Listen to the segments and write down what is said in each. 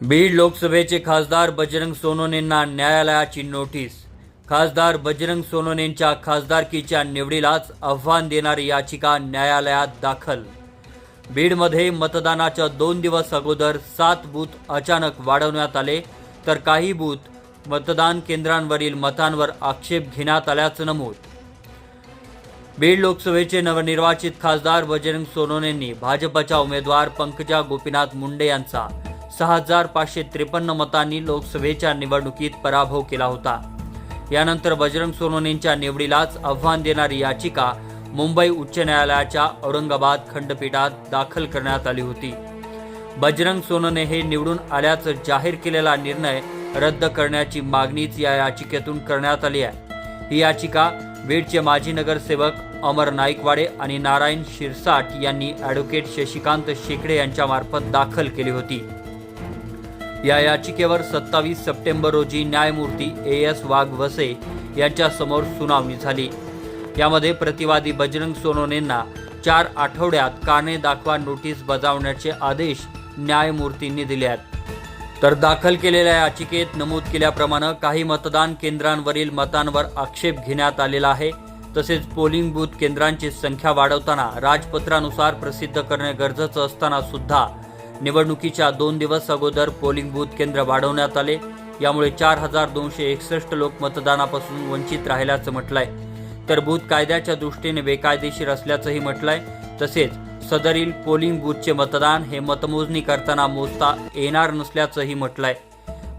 बीड लोकसभेचे खासदार बजरंग सोनोनेंना न्यायालयाची नोटीस. खासदार बजरंग सोनोनेंच्या खासदारकीच्या निवडीलाच आव्हान देणारी याचिका न्यायालयात दाखल. बीडमध्ये मतदानाच्या दोन दिवस अगोदर सात बूथ अचानक वाढवण्यात आले तर काही बूथ मतदान केंद्रांवरील मतांवर आक्षेप घेण्यात आल्याचं नमूद. बीड लोकसभेचे नवनिर्वाचित खासदार बजरंग सोनोनेंनी भाजपच्या उमेदवार पंकजा गोपीनाथ मुंडे यांचा सहा हजार पाचशे त्रेपन्न मतांनी लोकसभेच्या निवडणुकीत पराभव केला होता. यानंतर बजरंग सोनवणेंच्या निवडीलाच आव्हान देणारी याचिका मुंबई उच्च न्यायालयाच्या औरंगाबाद खंडपीठात दाखल करण्यात आली होती. बजरंग सोनवणे हे निवडून आल्याचं जाहीर केलेला निर्णय रद्द करण्याची मागणीच या याचिकेतून करण्यात आली आहे. ही याचिका बीडचे माजी नगरसेवक अमर नाईकवाडे आणि नारायण शिरसाट यांनी ॲडव्होकेट शशिकांत शेकडे यांच्यामार्फत दाखल केली होती. या याचिकेवर सत्तावीस सप्टेंबर रोजी न्यायमूर्ती ए एस वाघवसे वसे यांच्यासमोर सुनावणी झाली. यामध्ये प्रतिवादी बजरंग सोनोनेंना चार आठवड्यात काने दाखवा नोटीस बजावण्याचे आदेश न्यायमूर्तींनी दिले आहेत. तर दाखल केलेल्या याचिकेत नमूद केल्याप्रमाणे काही मतदान केंद्रांवरील मतांवर आक्षेप घेण्यात आलेला आहे. तसेच पोलिंग बूथ केंद्रांची संख्या वाढवताना राजपत्रानुसार प्रसिद्ध करणे गरजेचं असताना सुद्धा निवडणुकीच्या दोन दिवस अगोदर पोलिंग बूथ केंद्र वाढवण्यात आले. यामुळे चार हजार दोनशे एकसष्ट लोक मतदानापासून वंचित राहिल्याचं म्हटलंय. तर बूथ कायद्याच्या दृष्टीने बेकायदेशीर असल्याचंही म्हटलंय. तसेच सदरील पोलिंग बूथचे मतदान हे मतमोजणी करताना मोजता येणार नसल्याचंही म्हटलंय.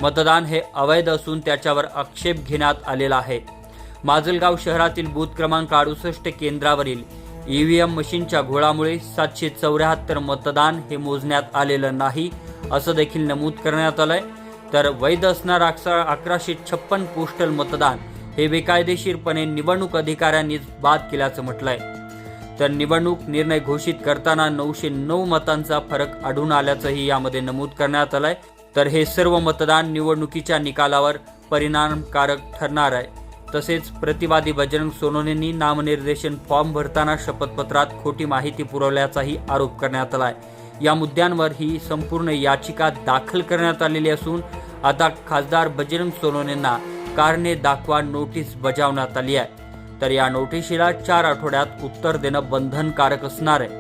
मतदान हे अवैध असून त्याच्यावर आक्षेप घेण्यात आलेला आहे. माजलगाव शहरातील बूथ क्रमांक अडुसष्ट केंद्रावरील ईव्हीएम मशीनच्या घोळामुळे सातशे चौऱ्याहत्तर मतदान हे मोजण्यात आलेलं नाही असं देखील नमूद करण्यात आलंय. तर वैध असणार अकरा अकराशे छप्पन पोस्टल मतदान हे बेकायदेशीरपणे निवडणूक अधिकाऱ्यांनीच बाद केल्याचं म्हटलंय. तर निवडणूक निर्णय घोषित करताना नऊशे नऊ मतांचा फरक आढळून आल्याचंही यामध्ये नमूद करण्यात आलंय. तर हे सर्व मतदान निवडणुकीच्या निकालावर परिणामकारक ठरणार आहे. तसेच प्रतिवादी बजरंग सोनवणेंनी नामनिर्देशन फॉर्म भरताना शपथपत्रात खोटी माहिती पुरवल्याचाही आरोप करण्यात आला आहे या मुद्द्यांवर ही संपूर्ण याचिका दाखल करण्यात आलेली असून आता खासदार बजरंग सोनवणेंना कारणे दाखवा नोटीस बजावण्यात आली आहे. तर या नोटिशीला चार आठवड्यात उत्तर देणं बंधनकारक असणार आहे.